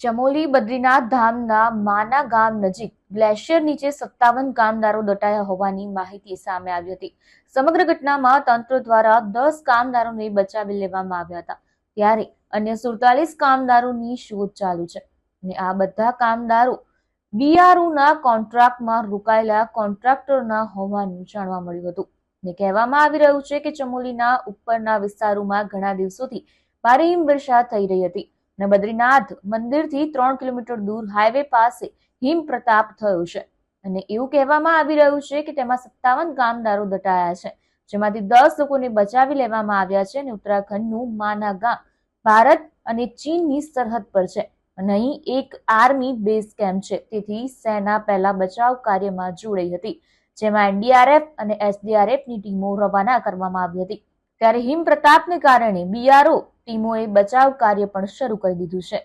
ચમોલી બદ્રીનાથ ધામના માના ગામ નજીક ગ્લેશિયર નીચે સત્તાવન કામદારો દટાયા હોવાની માહિતી સામે આવી હતી. સમગ્ર ઘટનામાં તંત્ર દ્વારા દસ કામદારોને બચાવી લેવામાં આવ્યા હતા. ત્યારે અન્ય સુડતાલીસ કામદારોની શોધ ચાલુ છે અને આ બધા કામદારો બીઆરઓના કોન્ટ્રાક્ટમાં રોકાયેલા કોન્ટ્રાક્ટરના હોવાનું જાણવા મળ્યું હતું. ને કહેવામાં આવી રહ્યું છે કે ચમોલીના ઉપરના વિસ્તારોમાં ઘણા દિવસોથી ભારે હિમવર્ષા થઈ રહી હતી. અને બદ્રીનાથ મંદિરથી ત્રણ કિલોમીટર દૂર હાઈવે પાસે હિમ પ્રતાપ થયો છે. અને એવું કહેવામાં આવી રહ્યું છે કે તેમાં સત્તાવન કામદારો દટાયા છે, જેમાંથી દસ લોકોને બચાવી લેવામાં આવ્યા છે અને ઉત્તરાખંડનું માના ગામ ભારત અને ચીનની સરહદ પર છે. અને અહીં એક આર્મી બેઝ કેમ્પ છે, તેથી સેના પહેલા બચાવ કાર્યમાં જોડાઈ હતી, જેમાં એનડીઆરએફ અને એસડીઆરએફની ટીમો રવાના કરવામાં આવી હતી. ત્યારે હિમ પ્રતાપને કારણે બીઆરઓ ટીમોએ બચાવ કાર્ય પણ શરૂ કરી દીધું છે.